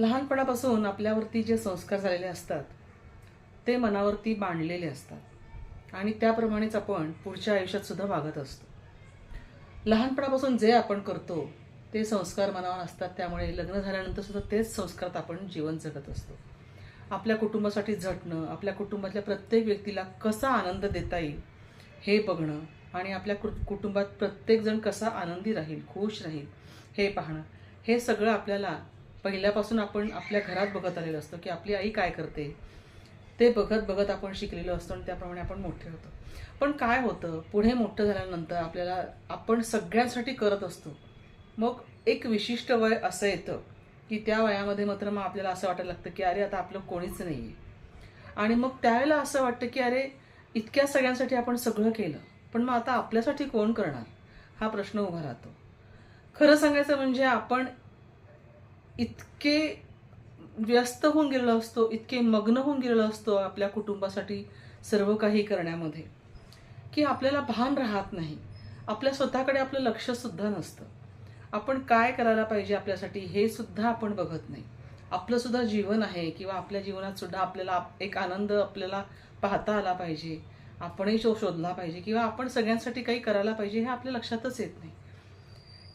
लहानपणापासून आपल्यावरती जे संस्कार झालेले असतात ते मनावरती बांधलेले असतात. आणि त्याप्रमाणेच आपण पुढच्या आयुष्यात सुद्धा वागत असतो. लहानपणापासून जे आपण करतो ते संस्कार मनावर असतात. त्यामुळे लग्न झाल्यानंतर सुद्धा तेच संस्कारात आपण जीवन जगत असतो. आपल्या कुटुंबासाठी झटणं आपल्या कुटुंबातल्या प्रत्येक व्यक्तीला कसा आनंद देता येईल हे बघणं आणि आपल्या कु कुटुंबात प्रत्येकजण कसा आनंदी राहील खुश राहील हे पाहणं हे सगळं आपल्याला पहिल्यापासून आपण आपल्या घरात बघत आलेलो असतो की आपली आई काय करते. ते बघत बघत आपण शिकलेलो असतो आणि त्याप्रमाणे आपण मोठे होतो. पण काय होतं पुढे मोठं झाल्यानंतर आपल्याला आपण सगळ्यांसाठी करत असतो. मग एक विशिष्ट वय असं येतं की त्या वयामध्ये मात्र मग आपल्याला असं वाटायला लागतं की अरे आता आपलं कोणीच नाही आहे आणि मग त्यावेळेला असं वाटतं की अरे इतक्या सगळ्यांसाठी आपण सगळं केलं पण मग आता आपल्यासाठी कोण करणार? हा प्रश्न उभा राहतो. खरं सांगायचं म्हणजे आपण इतके व्यस्त होऊन गेलेलो असतो इतके मग्न होऊन गेलेलो असतो आपल्या कुटुंबासाठी सर्व काही करण्यामध्ये की आपल्याला भान राहत नाही. आपल्या स्वतःकडे आपलं लक्ष सुद्धा नसतं. आपण काय करायला पाहिजे आपल्यासाठी हे सुद्धा आपण बघत नाही. आपलं सुद्धा जीवन आहे किंवा आपल्या जीवनात सुद्धा आपल्याला एक आनंद आपल्याला पाहता आला पाहिजे आपणही शो शोधला पाहिजे किंवा आपण सगळ्यांसाठी काही करायला पाहिजे हे आपल्या लक्षातच येत नाही.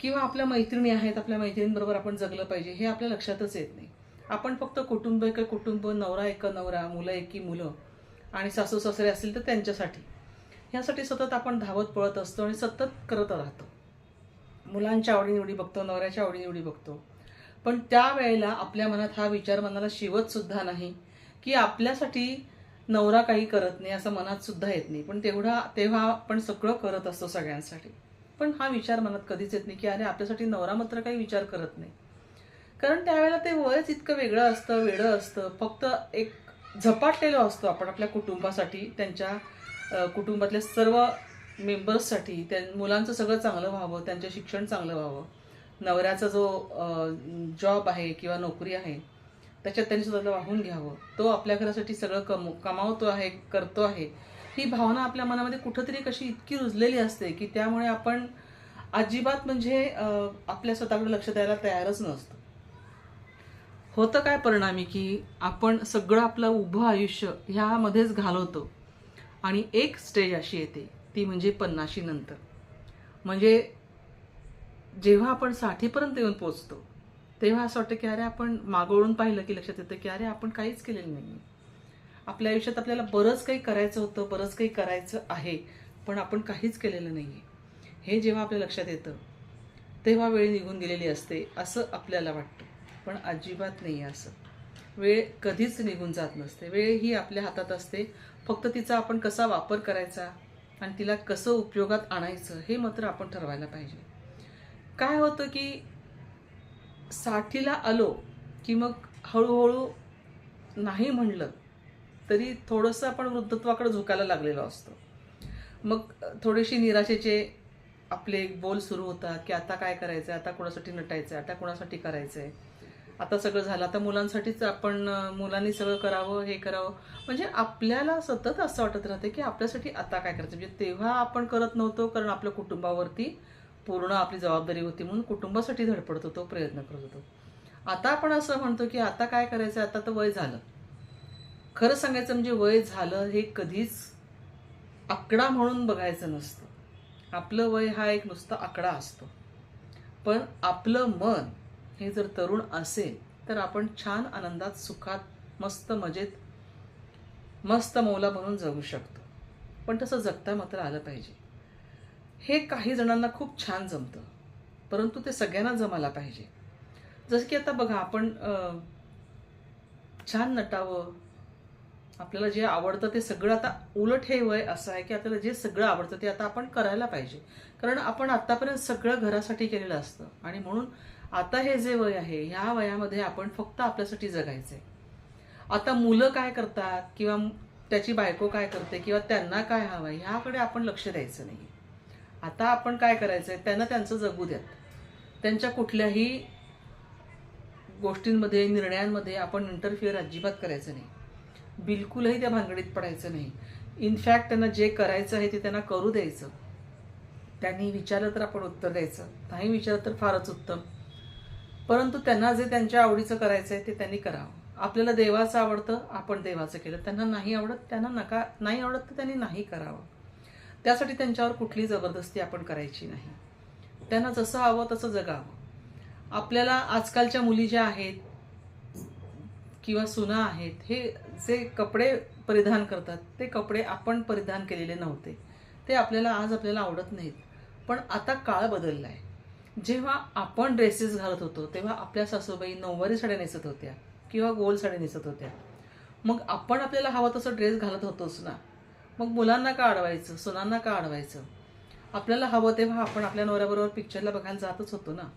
किंवा आपल्या मैत्रिणी आहेत आपल्या मैत्रिणींबरोबर आपण जगलं पाहिजे हे आपल्या लक्षातच येत नाही. आपण फक्त कुटुंब एक कुटुंब नवरा एक नवरा मुलं एकी मुलं आणि सासू सासरे असतील तर त्यांच्यासाठी. ह्यासाठी सतत आपण धावत पळत असतो आणि सतत करत राहतो. मुलांच्या आवडीनिवडी बघतो नवऱ्याच्या आवडीनिवडी बघतो. पण त्यावेळेला आपल्या मनात हा विचार मनाला शिवतसुद्धा नाही की आपल्यासाठी नवरा काही करत नाही असं मनात सुद्धा येत नाही. पण तेवढा तेव्हा आपण सगळं करत असतो सगळ्यांसाठी. पण हा विचार मनात कधीच येत नाही की अरे आपल्यासाठी नवरा मात्र काही विचार करत नाही. कारण त्यावेळेला ते वयच इतकं वेगळं असतं वेगळं असतं. फक्त एक झपाटलेलो असतो आपण आपल्या कुटुंबासाठी त्यांच्या कुटुंबातल्या सर्व मेंबर्ससाठी. त्या मुलांचं सगळं चांगलं व्हावं त्यांचं शिक्षण चांगलं व्हावं. नवऱ्याचा जो जॉब आहे किंवा नोकरी आहे त्याच्यात त्यांनी स्वतःला वाहून घ्यावं. तो आपल्या घरासाठी सगळं कमव कमावतो आहे करतो आहे. ही भावना आपल्या मनामध्ये कुठंतरी कशी इतकी रुजलेली असते की त्यामुळे आपण अजिबात म्हणजे आपल्या स्वतःकडे लक्ष द्यायला तयारच नसतं. होतं काय परिणामी की आपण सगळं आपलं उभं आयुष्य ह्यामध्येच घालवतो आणि एक स्टेज अशी येते ती म्हणजे पन्नाशी नंतर. म्हणजे जेव्हा आपण साठीपर्यंत येऊन पोचतो तेव्हा असं वाटतं की अरे आपण मागवळून पाहिलं की लक्षात येतं की अरे आपण काहीच केलेलं नाही आपल्या आयुष्यात आपल्याला बरंच काही करायचं होतं बरंच काही करायचं आहे पण आपण काहीच केलेलं नाही आहे हे जेव्हा आपल्या लक्षात येतं तेव्हा वेळ निघून गेलेली असते असं आपल्याला वाटतं. पण अजिबात नाही आहे असं. वेळ कधीच निघून जात नसते. वेळ ही आपल्या हातात असते. फक्त तिचा आपण कसा वापर करायचा आणि तिला कसं उपयोगात आणायचं हे मात्र आपण ठरवायला पाहिजे. काय होतं की साठीला आलो की मग हळूहळू नाही म्हणलं तरी थोडंसं आपण वृद्धत्वाकडे झुकायला लागलेलो असतो. मग थोडेशी निराशेचे आपले बोल सुरू होतात की आता काय करायचं आता कोणासाठी नटायचं आता कोणासाठी करायचं आहे आता सगळं झालं. आता मुलांसाठीच आपण मुलांनी सगळं करावं हे करावं. म्हणजे आपल्याला सतत असं वाटत राहते की आपल्यासाठी आता काय करायचं? म्हणजे तेव्हा आपण करत नव्हतो कारण आपल्या कुटुंबावरती पूर्ण आपली जबाबदारी होती म्हणून कुटुंबासाठी धडपडत होतो प्रयत्न करत होतो. आता आपण असं म्हणतो की आता काय करायचं आता तर वय झालं. खरं सांगायचं म्हणजे वय झालं हे कधीच आकडा म्हणून बघायचं नसतं. आपलं वय हा एक नुसता आकडा असतो. पण आपलं मन हे जर तरुण असेल तर आपण छान आनंदात सुखात मस्त मजेत मस्त मौला बनून जगू शकतो. पण तसं जगता मात्र आलं पाहिजे. हे काही जणांना खूप छान जमतं परंतु ते सगळ्यांना जमायला पाहिजे. जसं की आता बघा आपण छान नटावं आपल्याला जे आवडतं ते सगळं आता उलट हे वय असं आहे की आपल्याला जे सगळं आवडतं ते आता आपण करायला पाहिजे. कारण आपण आत्तापर्यंत सगळं घरासाठी केलेलं असतं. आणि म्हणून आता हे जे वय आहे ह्या वयामध्ये आपण फक्त आपल्यासाठी जगायचंय. आता मुलं काय करतात किंवा त्याची बायको काय करते किंवा त्यांना काय हवं आहे ह्याकडे आपण लक्ष द्यायचं नाही आता आपण काय करायचंय त्यांना त्यांचं जगू द्यात. त्यांच्या कुठल्याही गोष्टींमध्ये निर्णयांमध्ये आपण इंटरफिअर अजिबात करायचं नाही. बिलकुलही त्या भानगडीत पडायचं नाही. इनफॅक्ट त्यांना जे करायचं आहे ते त्यांना करू द्यायचं. त्यांनी विचारलं तर आपण उत्तर द्यायचं. नाही विचारलं तर फारच उत्तम. परंतु त्यांना जे त्यांच्या आवडीचं करायचं आहे ते त्यांनी करावं. आपल्याला देवाचं आवडतं आपण देवाचं केलं. त्यांना नाही आवडत त्यांना नका नाही आवडत तर त्यांनी नाही करावं. त्यासाठी त्यांच्यावर कुठली जबरदस्ती आपण करायची नाही. त्यांना जसं हवं तसं जगावं. आपल्याला आजकालच्या मुली ज्या आहेत किंवा सुना आहेत हे जे कपडे परिधान करतात ते कपडे आपण परिधान केलेले नव्हते. ते आपल्याला आज आपल्याला आवडत नाहीत. पण आता काळ बदलला आहे जेव्हा आपण ड्रेसेस घालत होतो तेव्हा आपल्या सासूबाई नऊवारी साड्या नेसत होत्या किंवा गोल साड्या नेसत होत्या. मग आपण आपल्याला हवं तसं ड्रेस घालत होतोच ना. मग मुलांना का अडवायचं? सुनांना का अडवायचं? आपल्याला हवं तेव्हा आपण आपल्या नवऱ्याबरोबर पिक्चरला बघायला जातच होतो ना.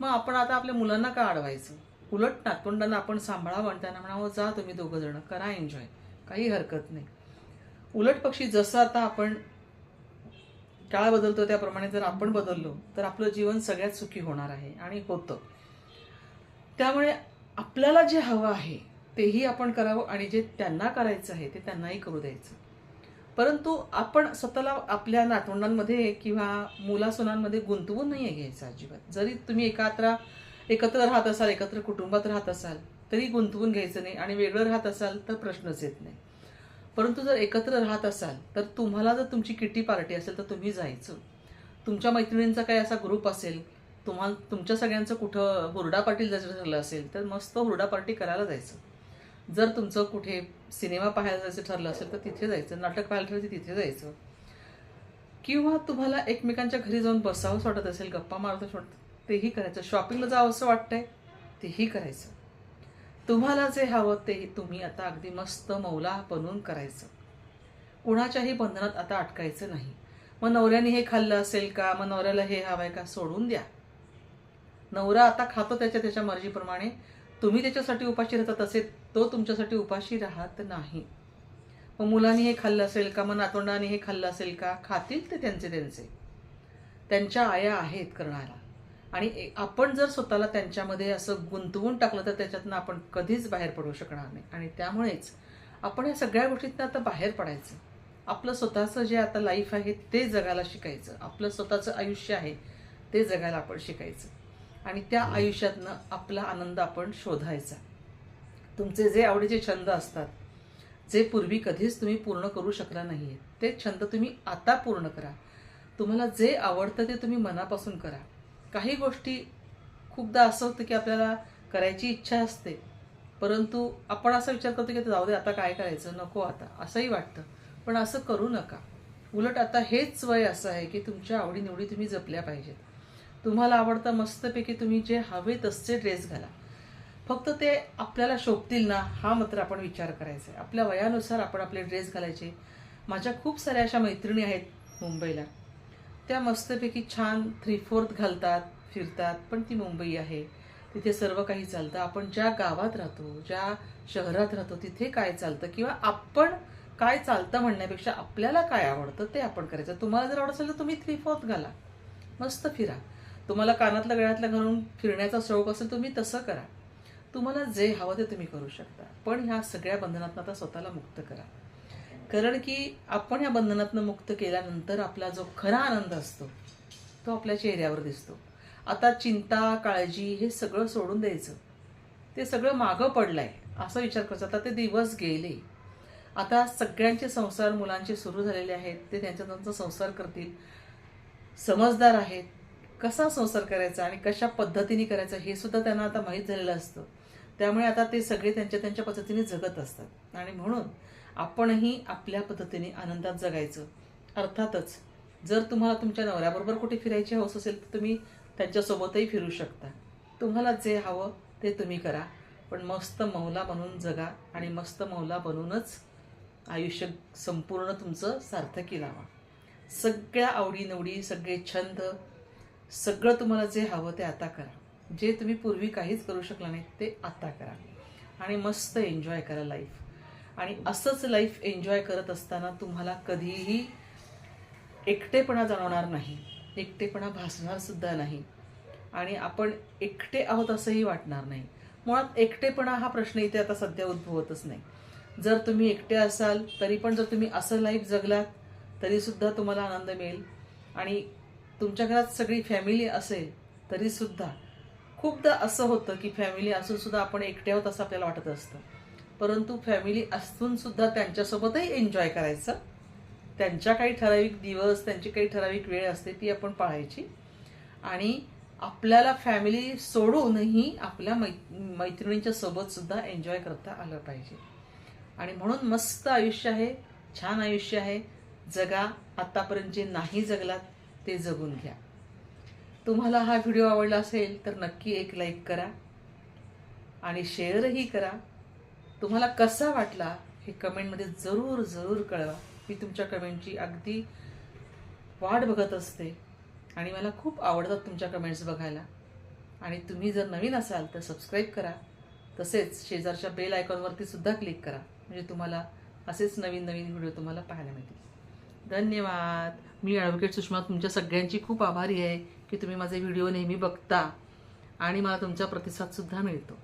मग आपण आता आपल्या मुलांना का अडवायचं? उलट नातवंडांना आपण सांभाळावं आणि त्यांना म्हणावं जा तुम्ही दोघं जण करा एन्जॉय काही हरकत नाही. उलट पक्षी जसं आता आपण काळ बदलतो त्याप्रमाणे जर आपण बदललो तर आपलं जीवन सगळ्यात सुखी होणार आहे आणि होतं. त्यामुळे आपल्याला जे हवं आहे तेही आपण करावं आणि जे त्यांना करायचं आहे ते त्यांनाही करू द्यायचं. परंतु आपण स्वतःला आपल्या नातवंडांमध्ये किंवा मुलासुनांमध्ये गुंतवून नाही घ्यायचं अजिबात. जरी तुम्ही एकात्र एकत्र राहत असाल एकत्र कुटुंबात राहत असाल तरी गुंतवून घ्यायचं नाही आणि वेगळं राहत असाल तर प्रश्नच येत नाही. परंतु जर एकत्र राहत असाल तर तुम्हाला जर तुमची किटी पार्टी असेल तर तुम्ही जायचं. तुमच्या मैत्रिणींचा काही असा ग्रुप असेल तुम्हाला तुमच्या सगळ्यांचं कुठं हुरडा पार्टी जर ठरलं असेल तर मस्त हुरडा पार्टी करायला जायचं. जर तुमचं कुठे सिनेमा पाहायला जायचं ठरलं असेल तर तिथे जायचं. नाटक पाहायला ठरलं तिथे जायचं. किंवा तुम्हाला एकमेकांच्या घरी जाऊन बसावंच वाटत असेल गप्पा मारत वाटत तेही करायचं. शॉपिंगला जावं असं वाटतंय तेही करायचं. तुम्हाला जे हवं ते तुम्ही आता अगदी मस्त मौला बनवून करायचं. कुणाच्याही बंधनात आता अटकायचं नाही. मग नवऱ्याने हे खाल्लं असेल का? मग नवऱ्याला हे हवं आहे का? सोडून द्या. नवरा आता खातो त्याच्या त्याच्या मर्जीप्रमाणे. तुम्ही त्याच्यासाठी उपाशी राहता तसे तो तुमच्यासाठी उपाशी राहत नाही. मग मुलांनी हे खाल्लं असेल का? मग नातवंडाने हे खाल्लं असेल का? खातील ते त्यांचे त्यांचे. त्यांच्या आया आहेत करणारा. आणि आपण जर स्वतःला त्यांच्यामध्ये असं गुंतवून टाकलं तर त्याच्यातनं आपण कधीच बाहेर पडू शकणार नाही. आणि त्यामुळेच आपण या सगळ्या गोष्टीतनं आता बाहेर पडायचं. आपलं स्वतःचं जे आता लाईफ आहे ते जगायला शिकायचं. आपलं स्वतःचं आयुष्य आहे ते जगायला आपण शिकायचं. आणि त्या आयुष्यातनं आपला आनंद आपण शोधायचा. तुमचे जे आवडीचे छंद असतात जे पूर्वी कधीच तुम्ही पूर्ण करू शकला नाही ते छंद तुम्ही आता पूर्ण करा. तुम्हाला जे आवडतं ते तुम्ही मनापासून करा. काही गोष्टी खूपदा असं होतं की आपल्याला करायची इच्छा असते परंतु आपण असा विचार करतो की जाऊ दे आता काय करायचं? नको आता. असंही वाटतं. पण असं करू नका. उलट आता हेच वय असं आहे की तुमच्या आवडीनिवडी तुम्ही जपल्या पाहिजेत. तुम्हाला आवडतं मस्तपैकी तुम्ही जे हवे तसचे ड्रेस घाला. फक्त ते आपल्याला शोभतील ना हा मात्र आपण विचार करायचा आहे. आपल्या वयानुसार आपण आपले ड्रेस घालायचे. माझ्या खूप साऱ्या अशा मैत्रिणी आहेत मुंबईला. त्या मस्तपैकी छान थ्री फोर्थ घालतात फिरतात पण ती मुंबई आहे. तिथे सर्व काही चालतं. आपण ज्या गावात राहतो ज्या शहरात राहतो तिथे काय चालतं किंवा आपण काय चालतं म्हणण्यापेक्षा आपल्याला काय आवडतं ते आपण करायचं. तुम्हाला जर आवडत असेल तर तुम्ही थ्री फोर्थ घाला. मस्त फिरा. तुम्हाला कानातलं गळ्यातलं घालून फिरण्याचा शौक असेल तुम्ही तसं करा. तुम्हाला जे हवं ते तुम्ही करू शकता. पण ह्या सगळ्या बंधनातनं आता स्वतःला मुक्त करा. कारण की आपण या बंधनातनं मुक्त केल्यानंतर आपला जो खरा आनंद असतो तो आपल्या चेहऱ्यावर दिसतो. आता चिंता काळजी हे सगळं सोडून द्यायचं. ते सगळं मागं पडलं आहे असा विचार करायचा. आता ते दिवस गेले. आता सगळ्यांचे संसार मुलांचे सुरू झालेले आहेत ते त्यांच्या त्यांचा संसार करतील. समजदार आहेत. कसा संसार करायचा आणि कशा पद्धतीने करायचा हे सुद्धा त्यांना आता माहीत झालेलं असतं. त्यामुळे आता ते सगळे त्यांच्या त्यांच्या पद्धतीने जगत असतात. आणि म्हणून आपणही आपल्या पद्धतीने आनंदात जगायचं. अर्थातच जर तुम्हाला तुमच्या नवऱ्याबरोबर कुठे फिरायची हौस असेल तर तुम्ही त्यांच्यासोबतही फिरू शकता. तुम्हाला जे हवं ते तुम्ही करा पण मस्त मौला बनून जगा आणि मस्त मौला बनूनच आयुष्य संपूर्ण तुमचं सार्थकी लावा. सगळ्या आवडीनिवडी सगळे छंद सगळं तुम्हाला जे हवं ते आता करा. जे तुम्ही पूर्वी काहीच करू शकला नाही ते आता करा. आणि मस्त एन्जॉय करा लाईफ आणि असंच लाईफ एन्जॉय करत असताना तुम्हाला कधीही एकटेपणा जाणवणार नाही. एकटेपणा भासणार सुद्धा नाही. आणि आपण एकटे आहोत असंही वाटणार नाही. मुळात एकटेपणा हा प्रश्न इथे आता सध्या उद्भवतच नाही. जर तुम्ही एकटे असाल तरी पण जर तुम्ही असं लाईफ जगलात तरीसुद्धा तुम्हाला आनंद मिळेल. आणि तुमच्या घरात सगळी फॅमिली असेल तरीसुद्धा खूपदा असं होतं की फॅमिली असूनसुद्धा आपण एकटे आहोत असं आपल्याला वाटत असतं. परंतु फॅमिली असून सुद्धा त्यांच्यासोबतही एन्जॉय करायचं. त्यांच्या काही ठराविक दिवस त्यांची काही ठराविक वेळ असते ती आपण पाळायची. आणि आपल्याला फॅमिली सोडूनही आपल्या मै मैत्रिणींच्या सोबत सुद्धा एन्जॉय करता आलं पाहिजे. आणि म्हणून मस्त आयुष्य आहे छान आयुष्य आहे. जगा आतापर्यंत जे नाही जगलात ते जगून घ्या. तुम्हाला हा व्हिडिओ आवडला असेल तर नक्की एक लाईक करा. आणि शेअरही करा. तुम्हाला कसा वाटला हे कमेंटमध्ये जरूर जरूर कळवा. मी तुमच्या कमेंटची अगदी वाट बघत असते आणि मला खूप आवडतात तुमच्या कमेंट्स बघायला. आणि तुम्ही जर नवीन असाल तर सबस्क्राईब करा. तसेच शेजारच्या बेल आयकॉनवरती सुद्धा क्लिक करा. म्हणजे तुम्हाला असेच नवीन नवीन व्हिडिओ तुम्हाला पाहायला मिळतील. धन्यवाद. मी ॲडव्होकेट सुषमा तुमच्या सगळ्यांची खूप आभारी आहे की तुम्ही माझे व्हिडिओ नेहमी बघता आणि मला तुमचा प्रतिसादसुद्धा मिळतो.